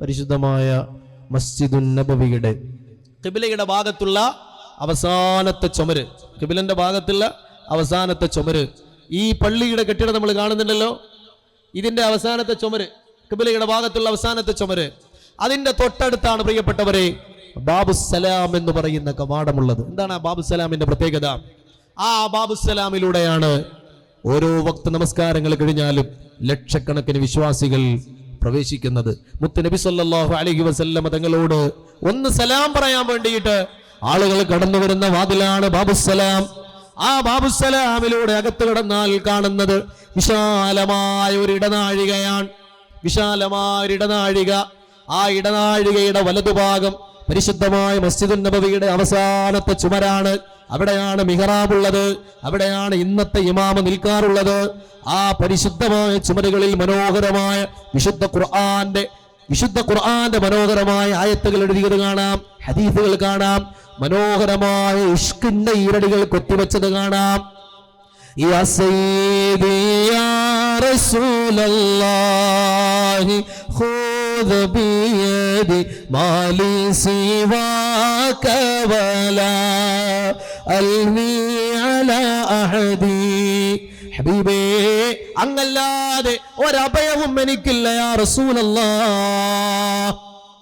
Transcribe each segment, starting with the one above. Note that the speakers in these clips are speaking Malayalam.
പരിശുദ്ധമായ മസ്ജിദുൻ നബവിയുടെ കിബിലയുടെ ഭാഗത്തുള്ള അവസാനത്തെ ചുമര്. കിബിലന്റെ ഭാഗത്തുള്ള അവസാനത്തെ ചുമര്. ഈ പള്ളിയുടെ കെട്ടിടം നമ്മൾ കാണുന്നുണ്ടല്ലോ. ഇതിന്റെ അവസാനത്തെ ചുമര് കിബിലയുടെ ഭാഗത്തുള്ള അവസാനത്തെ ചുമര്. അതിന്റെ തൊട്ടടുത്താണ് പ്രിയപ്പെട്ടവരെ ബാബു സലാം എന്ന് പറയുന്ന കവാടമുള്ളത്. എന്താണ് ആ ബാബു സലാമിന്റെ പ്രത്യേകത? ആ ബാബു സലാമിലൂടെയാണ് ഓരോ വക്ത നമസ്കാരങ്ങൾ കഴിഞ്ഞാലും ലക്ഷക്കണക്കിന് വിശ്വാസികൾ പ്രവേശിക്കുന്നത്. മുത്ത് നബി സല്ലാഹു അലഹി വസല്ലമ തങ്ങളോട് ഒന്ന് സലാം പറയാൻ വേണ്ടിയിട്ട് ആളുകൾ കടന്നു വരുന്ന വാതിലാണ് ബാബുസലാം ആ ബാബുസലാമിലൂടെ അകത്ത് കടന്നാൽ കാണുന്നത് വിശാലമായ ഒരു ഇടനാഴികയാണ്. വിശാലമായ ഒരു ഇടനാഴിക. ആ ഇടനാഴികയുടെ വലതുഭാഗം പരിശുദ്ധമായ മസ്ജിദുൻ നബവിയുടെ അവസാനത്തെ ചുമരാണ്. അവിടെയാണ് മിഹറാബുള്ളത് അവിടെയാണ് ഇന്നത്തെ ഇമാമ നിൽക്കാറുള്ളത് ആ പരിശുദ്ധമായ ചുമരുകളിൽ മനോഹരമായ വിശുദ്ധ ഖുർആന്റെ വിശുദ്ധ ഖുർആന്റെ മനോഹരമായ ആയത്തുകൾ എഴുതിയത് കാണാം ഹദീസുകൾ കാണാം മനോഹരമായ ഇഷ്കിന്റെ ഈരടികൾ കൊത്തിവെച്ചത് കാണാം. മാലി സിവാ കവലാ അൽവി അല അഹദി. ഹബീബേ അങ്ങല്ലാതെ ഒരഭയവും എനിക്കില്ല യാ റസൂലല്ലാ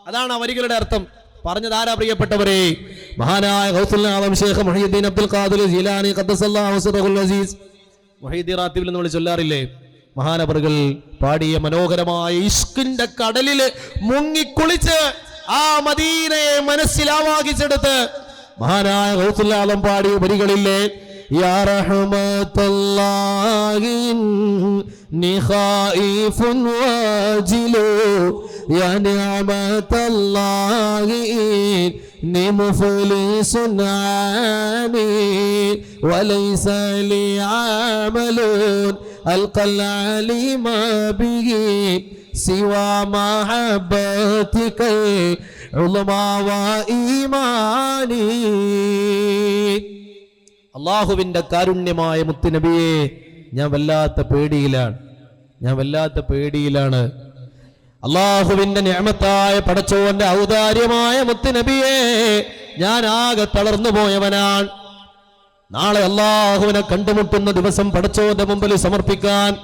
അതാണ് ആ വരികളുടെ അർത്ഥം. പറഞ്ഞത് ആരാ പ്രിയപ്പെട്ടവരെ? മഹാനായ ഗൗസുല്ലാദം ഷേഖ് മൊഹീദ്ദീൻ അബ്ദുൽ ഖാദിർ ജിലാനി അസീസ്. മൊഹീദ്ദീൻ റാത്തീബിൽ നമ്മൾ ചൊല്ലാറില്ലേ? മഹാനവറുകൾ പാടിയ മനോഹരമായ ഇഷ്കിന്റെ കടലിൽ മുങ്ങിക്കുളിച്ച് ആ മദീനയെ മനസ്സിലാവാകിച്ചെടുത്ത് മഹാനായ ആലം പാടിയ വരികളിലെ യാ റഹ്മത്തല്ലാഹി അള്ളാഹുവിന്റെ കാരുണ്യമായ മുത്തുനബിയെ ഞാൻ വല്ലാത്ത പേടിയിലാണ്. ഞാൻ വല്ലാത്ത പേടിയിലാണ്. അള്ളാഹുവിന്റെ ഞാമത്തായ പടച്ചോന്റെ ഔദാര്യമായ മുത്തുനബിയെ ഞാൻ ആകെ തളർന്നു പോയവനാണ്. നാളെ അള്ളാഹുവിനെ കണ്ടുമുട്ടുന്ന ദിവസം പടച്ചോന്റെ മുമ്പിൽ സമർപ്പിക്കാൻ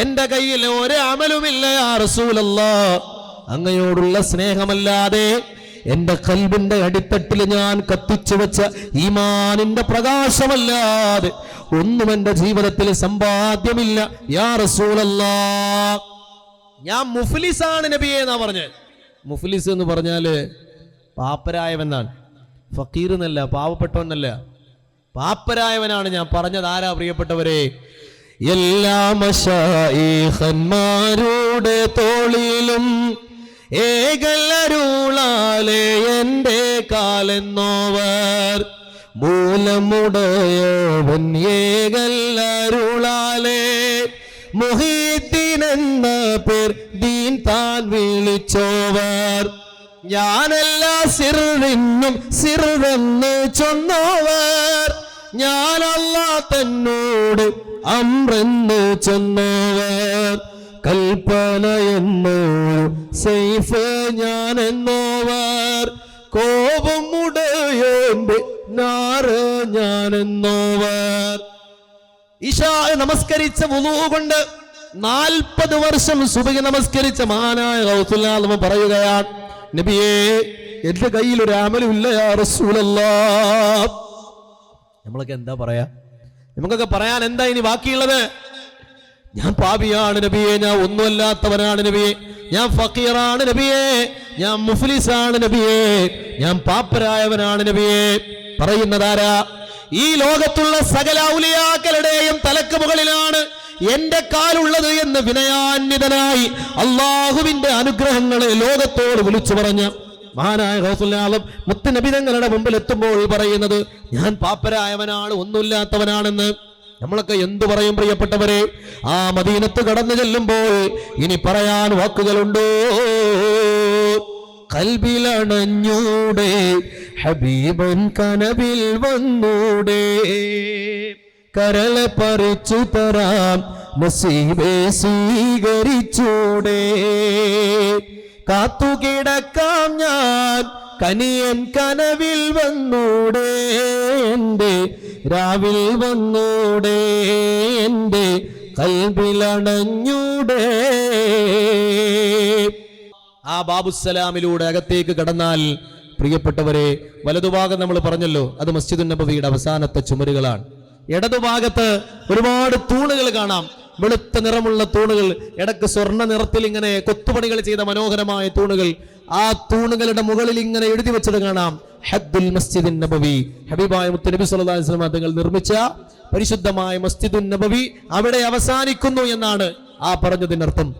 എന്റെ കയ്യിൽ ഒരമലുമില്ല ആ റസൂലല്ലാ. അങ്ങയോടുള്ള സ്നേഹമല്ലാതെ എന്റെ കൽബിന്റെ അടിത്തട്ടിൽ ഞാൻ കത്തിച്ചു വെച്ച ഈമാനിന്റെ പ്രകാശമല്ലാതെ ഒന്നും എന്റെ ജീവിതത്തിൽ സമ്പാദ്യമില്ല. യാ റസൂലല്ല ഞാൻ മുഫ്ലിസാണ് നബിയെ എന്നാ പറഞ്ഞത് മുഫ്ലിസ് എന്ന് പറഞ്ഞാൽ പാപ്പരായവനാണ്. ഫക്കീർ എന്നല്ല പാവപ്പെട്ടവനല്ല. പാപ്പരായവനാണ് ഞാൻ പറഞ്ഞത്. ആരാ പ്രിയപ്പെട്ടവരെ? എല്ലാ മഷായിഹന്മാരുടെ തോളിലും ഏകല്ലരുളാലെ എന്റെ കാലെന്നോവർ. മൂലമുടയവൻ ഏകല്ലരുളാലെ മുഹീത്തിനെന്ന പേർ ദീൻ താൻ വിളിച്ചോവർ. ഞാനല്ല സിറിന്നും സിറെന്ന് ചൊന്നോവർ. ഞാനല്ല തന്നോട് അമ്രെന്ന് ചെന്നോവർ. കൽപ്പന എന്നോ സൈഫ് എന്നോവർ കോപം ഉടയോന്റെ നാറ് എന്നോവർ ഇഷാ നമസ്കരിച്ച വുളു കൊണ്ട് നാൽപ്പത് വർഷം സുബഹി നമസ്കരിച്ച മഹാനായ ഗൗസുല്ലാമ പറയുകയാണ്. നബിയേ എന്റെ കയ്യിൽ ഒരു അമലുമില്ല യാ റസൂലല്ലാ. നമ്മളൊക്കെ എന്താ പറയാ? നമുക്കൊക്കെ പറയാൻ എന്താ ഇനി ബാക്കിയുള്ളത്? ഞാൻ പാപിയാണ് നബിയെ ഞാൻ ഒന്നുമല്ലാത്തവനാണ് നബിയെ. ഞാൻ ഫക്കീറാണ് നബിയെ. ഞാൻ മുഫ്ലിസാണ് നബിയെ. ഞാൻ പാപ്പരായവനാണ് നബിയെ. പറയുന്നതാരാ? ഈ ലോകത്തുള്ള സകല ഔലിയാക്കളുടെയും തലക്ക് മുകളിലാണ് എന്റെ കാലുള്ളത് എന്ന് വിനയാന്വിതനായി അള്ളാഹുവിന്റെ അനുഗ്രഹങ്ങളെ ലോകത്തോട് വിളിച്ചു പറഞ്ഞ മഹാനായ ഹൗസുല്ലാലും മുത്തനബിതങ്ങളുടെ മുമ്പിൽ എത്തുമ്പോൾ പറയുന്നത് ഞാൻ പാപ്പരായവനാണ് ഒന്നുമില്ലാത്തവനാണെന്ന്. നമ്മളൊക്കെ എന്തു പറയും പ്രിയപ്പെട്ടവരെ? ആ മദീനത്ത് കടന്നു ചെല്ലുമ്പോൾ ഇനി പറയാൻ വാക്കുകളുണ്ടോ? കൽബിലണഞ്ഞൂടെ ഹബീബൻ കനവിൽ വന്നൂടെ കരളെ പറിച്ചു തരാം നസീബെ സ്വീകരിച്ചൂടെ. കാത്തുകിടക്കാം ഞാൻ കനിയൻ കനവിൽ വന്നൂടെ എന്റെ രാവിൽ വന്നൂടെ എന്റെ കൽവിലണഞ്ഞൂടെ. ആ ബാബുസലാമിലൂടെ അകത്തേക്ക് കടന്നാൽ പ്രിയപ്പെട്ടവരെ വലതുഭാഗം നമ്മൾ പറഞ്ഞല്ലോ അത് മസ്ജിദുൻ നബവിയുടെ അവസാനത്തെ ചുമരുകളാണ്. ഇടതുഭാഗത്ത് ഒരുപാട് തൂണുകൾ കാണാം. വെളുത്ത നിറമുള്ള തൂണുകൾ ഇടയ്ക്ക് സ്വർണ നിറത്തിൽ ഇങ്ങനെ കൊത്തുപണികൾ ചെയ്ത മനോഹരമായ തൂണുകൾ. ആ തൂണുകളുടെ മുകളിൽ ഇങ്ങനെ എഴുതി വെച്ചത് കാണാം. ഹബ്ദുൽ മസ്ജിദുൻ നബവി. ഹബീബായ മുത്ത് നബി സല്ലല്ലാഹു അലൈഹി വസല്ലം തങ്ങൾ നിർമ്മിച്ച പരിശുദ്ധമായ മസ്ജിദുൻ നബവി അവിടെ അവസാനിക്കുന്നു എന്നാണ് ആ പറഞ്ഞതിനർത്ഥം.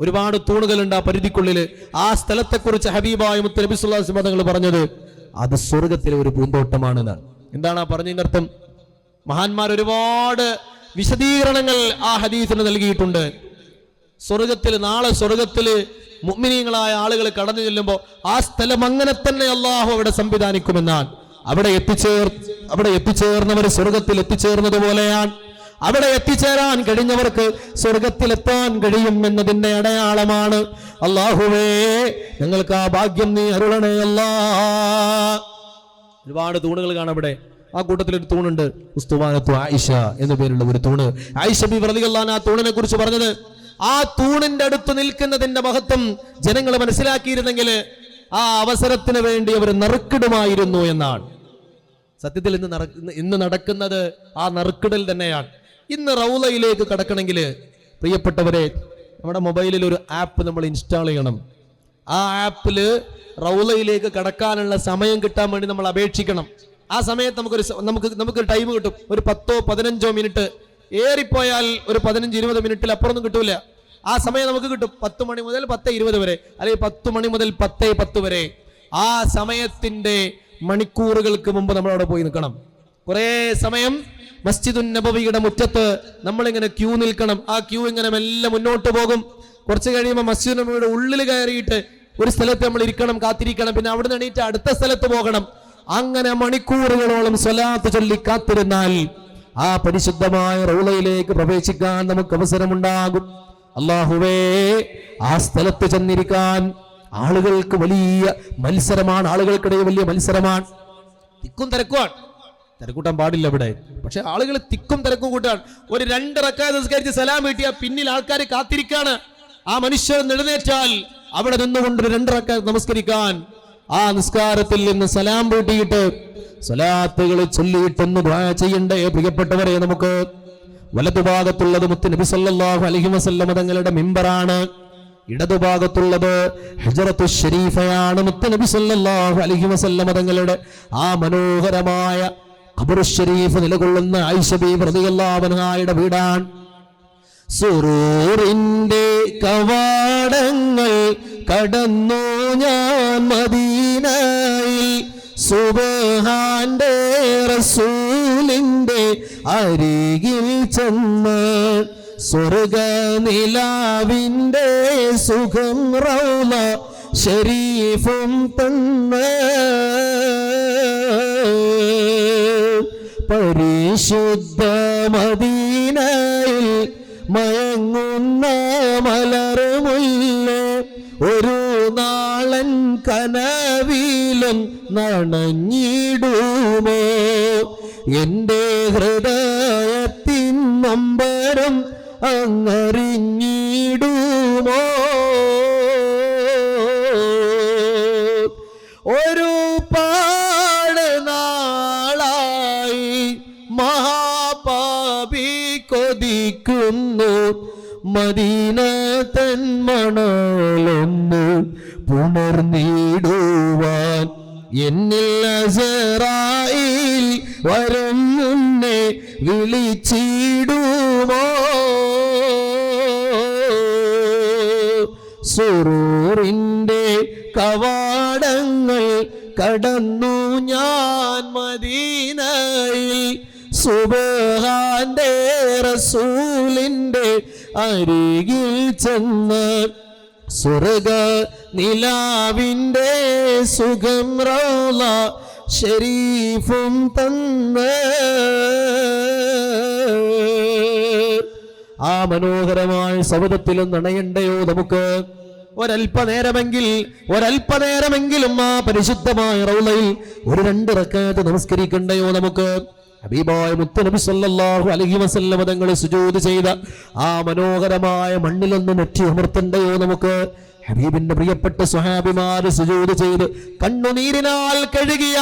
ഒരുപാട് തൂണുകളുണ്ട് ആ പരിധിക്കുള്ളിൽ ആ സ്ഥലത്തെക്കുറിച്ച് ഹബീബായ മുത്ത് നബി സല്ലല്ലാഹു അലൈഹി വസല്ലം തങ്ങൾ പറഞ്ഞത് അത് സ്വർഗത്തിലെ ഒരു പൂന്തോട്ടമാണെന്നാണ്. എന്താണ് ആ പറഞ്ഞതിനർത്ഥം? മഹാന്മാർ ഒരുപാട് വിശദീകരണങ്ങൾ ആ ഹദീസിന് നൽകിയിട്ടുണ്ട്. സ്വർഗത്തിൽ നാളെ സ്വർഗത്തിൽ മുഗ്മിനീങ്ങളായ ആളുകൾ കടന്നു ചെല്ലുമ്പോൾ ആ സ്ഥലം അങ്ങനെ തന്നെ അള്ളാഹു അവിടെ സംവിധാനിക്കുമെന്നാണ്. അവിടെ എത്തിച്ചേർ അവിടെ എത്തിച്ചേർന്നവർ സ്വർഗത്തിൽ എത്തിച്ചേർന്നതുപോലെയാണ് അവിടെ എത്തിച്ചേരാൻ കഴിഞ്ഞവർക്ക് സ്വർഗത്തിലെത്താൻ കഴിയും എന്നതിന്റെ അടയാളമാണ്. അള്ളാഹുവേ ഞങ്ങൾക്ക് ആ ഭാഗ്യം നീ അരുളണേ അല്ലാ. ഒരുപാട് തൂണുകൾ കാണാം ഇവിടെ ആ കൂട്ടത്തിൽ ഒരു തൂണുണ്ട്. ഉസ്തുവാനത്തു ആയിഷ എന്ന പേരുള്ള ഒരു തൂണ്. ആയിഷ ബി പ്രതികളാണ് ആ തൂണിനെ കുറിച്ച് പറഞ്ഞത് ആ തൂണിന്റെ അടുത്ത് നിൽക്കുന്നതിന്റെ മഹത്വം ജനങ്ങൾ മനസ്സിലാക്കിയിരുന്നെങ്കിൽ ആ അവസരത്തിന് വേണ്ടി അവർ നറുക്കിടുമായിരുന്നു എന്നാണ്. സത്യത്തിൽ ഇന്ന് ഇന്ന് നടക്കുന്നത് ആ നറുക്കിടൽ തന്നെയാണ്. ഇന്ന് റൗലയിലേക്ക് കടക്കണമെങ്കിൽ പ്രിയപ്പെട്ടവരെ നമ്മുടെ മൊബൈലിൽ ഒരു ആപ്പ് നമ്മൾ ഇൻസ്റ്റാൾ ചെയ്യണം. ആ ആപ്പിൽ റൗലയിലേക്ക് കടക്കാനുള്ള സമയം കിട്ടാൻ വേണ്ടി നമ്മൾ അപേക്ഷിക്കണം. ആ സമയത്ത് നമുക്കൊരു നമുക്ക് നമുക്ക് നമുക്കൊരു ടൈം കിട്ടും. ഒരു പത്തോ പതിനഞ്ചോ മിനിറ്റ് ഏറിപ്പോയാൽ ഒരു പതിനഞ്ച് ഇരുപത് മിനിറ്റിൽ അപ്പുറമൊന്നും കിട്ടൂല. ആ സമയം നമുക്ക് കിട്ടും. പത്ത് മണി മുതൽ പത്ത് ഇരുപത് വരെ. അല്ലെങ്കിൽ പത്ത് മണി മുതൽ പത്ത് പത്ത് വരെ. ആ സമയത്തിന്റെ മണിക്കൂറുകൾക്ക് മുമ്പ് നമ്മൾ അവിടെ പോയി നിൽക്കണം. കുറേ സമയം മസ്ജിദുൻ നബവിയുടെ മുറ്റത്ത് നമ്മളിങ്ങനെ ക്യൂ നിൽക്കണം. ആ ക്യൂ ഇങ്ങനെ മെല്ലെ മുന്നോട്ട് പോകും. കുറച്ച് കഴിയുമ്പോൾ മസ്ജിദ് നബിയുടെ ഉള്ളിൽ കയറിയിട്ട് ഒരു സ്ഥലത്ത് നമ്മൾ ഇരിക്കണം കാത്തിരിക്കണം. പിന്നെ അവിടെ നിന്ന് എണീറ്റ് അടുത്ത സ്ഥലത്ത് പോകണം. അങ്ങനെ മണിക്കൂറുകളോളം സ്വലാത്ത് ചൊല്ലി കാത്തിരുന്നാൽ ആ പരിശുദ്ധമായ റൗളയിലേക്ക് പ്രവേശിക്കാൻ നമുക്ക് അവസരമുണ്ടാകും. അള്ളാഹുവേ ആ സ്ഥലത്ത് ചെന്നിരിക്കാൻ ആളുകൾക്ക് വലിയ മത്സരമാണ് ആളുകൾക്കിടയിൽ വലിയ മത്സരമാണ്. തിക്കും തിരക്കുമാണ്. തിരക്കൂട്ടാൻ പാടില്ല ഇവിടെ. പക്ഷെ ആളുകൾ തിക്കും തിരക്കും കൂട്ടാണ്. ഒരു രണ്ട് റക്കായ നിസ്കരിച്ച് സലാം കിട്ടിയ പിന്നിൽ ആൾക്കാർ കാത്തിരിക്കാണ്. ആ മനുഷ്യർ നെടുന്നേറ്റാൽ അവിടെ നിന്നുകൊണ്ട് രണ്ട് നമസ്കരിക്കാൻ ആ നിസ്കാരത്തിൽ നിന്ന് സലാം വീട്ടിയിട്ട് സലാത്തുകൾ ചൊല്ലിയിട്ടൊന്ന് ദ്വാ ചെയ്യണ്ടേ? പ്രിയപ്പെട്ടവരെ നമുക്ക് വലതുഭാഗത്തുള്ളത് മുത്ത് നബി സല്ലാഹു അലഹി വസല്ലമ തങ്ങളുടെ മിമ്പറാണ്. ഇടതുഭാഗത്തുള്ളത് ഹജറത്ത് ഷരീഫയാണ് മുത്ത് നബി സല്ലാഹു അലഹി വസല്ലമ തങ്ങളുടെ ആ മനോഹരമായ ഖബറു ഷരീഫ് നിലകൊള്ളുന്ന ആയിഷ പ്രതികല്ലാവനായുടെ വീടാണ്. സുറൂറിന്റെ കവാടങ്ങൾ കടന്നു ഞാൻ മദീനായി സുബഹാന്റെ റസൂലിന്റെ അരികിൽ ചെന്ന് സ്വർഗ നിലാവിന്റെ സുഖം റൗല ശരീഫും തന്ന് പരിശുദ്ധ മദീനയിൽ മയങ്ങുന്ന മലർമുല്ല ഒരു നാളൻ കനവിലും നണഞ്ഞിടുമോ? എന്റെ ഹൃദയത്തിൻ നമ്പരം അങ്ങറിഞ്ഞിടുമോ ഒരു പാട് നാളായി മഹാപാപി കൊതിക്കുന്നു. മദീന തൻ മണലൊന്ന് പുണർന്നിടുവാൻ എന്നിൽ അസറായിൽ വരും മുന്നേ വിളിച്ചിടുമോ? സുറൂറിന്റെ കവാടങ്ങൾ കടന്നു ഞാൻ മദീനയിൽ സുബഹാന്റെ റസൂലിന്റെ അരികിൽ ചെന്ന് സ്വർഗ നിലാവിന്റെ സുഖം റോള ഷരീഫും തന്ന് ആ മനോഹരമായ സൗദത്തിലും നണയണ്ടയോ നമുക്ക്? ഒരല്പനേരമെങ്കിൽ ഒരല്പനേരമെങ്കിലും ആ പരിശുദ്ധമായ റൗളയിൽ ഒരു രണ്ട് റക്കാത്ത് നമസ്കരിക്കണ്ടയോ നമുക്ക്? ഹബീബായ മുത്തനബി സല്ലല്ലാഹു അലൈഹി വസല്ലമ തങ്ങൾ സുജൂദ് ചെയ്ത ആ മനോഹരമായ മണ്ണിലൊന്ന് നെറ്റി അമർത്തണ്ടയോ നമുക്ക്? ഹബീബിന്റെ പ്രിയപ്പെട്ട സ്വഹാബിമാർ സുജൂദ് ചെയ്ത് കണ്ണുനീരിനാൽ കഴുകിയ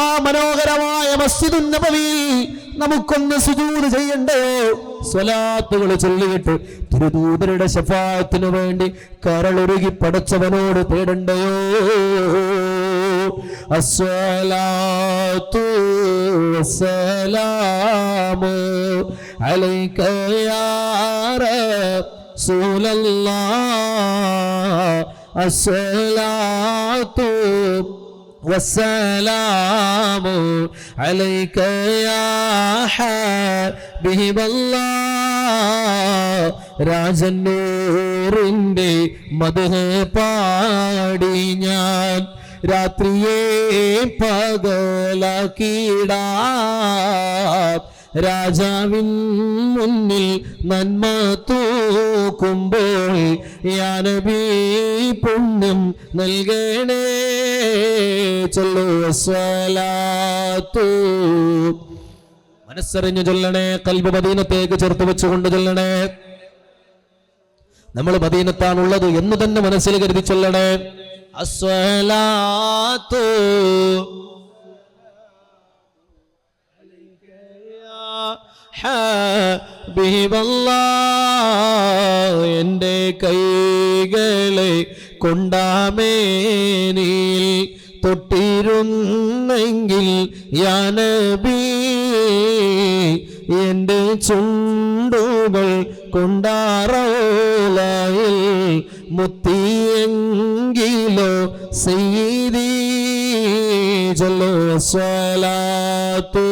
ആ മനോഹരമായ മസ്ജിദ് നബവി നമുക്കൊന്ന് സുജൂദ് ചെയ്യണ്ടേ? സ്വലാത്തുകൾ ചൊല്ലിയിട്ട് തിരുദൂതരുടെ ശഫായത്തിനു വേണ്ടി കരളൊരുകി പടച്ചവനോട് തേടണ്ടയോ? الصلاة والسلام عليك يا رسول الله الصلاة والسلام عليك يا حبيب الله രാജന്നൂറിൻ്റെ മധുഹ പാടി ഞാൻ രാത്രിയെ പകലാക്കിടാ രാജാവിൻ മുന്നിൽ നന്മ തൂക്കുമ്പോൾ യാനബി പുണ്യം നൽകണേ. ചൊല്ലു സ്വലാത്തു. മനസ്സറിഞ്ഞു ചൊല്ലണേ കൽബ് മദീനത്തേക്ക് ചേർത്ത് വെച്ചുകൊണ്ട് ചൊല്ലണേ. നമ്മൾ മദീനത്താണുള്ളത് എന്ന് തന്നെ മനസ്സിൽ കരുതി ചൊല്ലണേ. അസ്വലാത്തു എന്റെ കൈകളെ കൊണ്ടാമേനിൽ തൊട്ടിരുന്നെങ്കിൽ യാനബി എന്റെ ചുണ്ടുകൾ കൊണ്ടാറോലായിൽ മുത്തിയെങ്കിലോ സെയ്തി ചൊല്ലോ സ്വലാത്തു.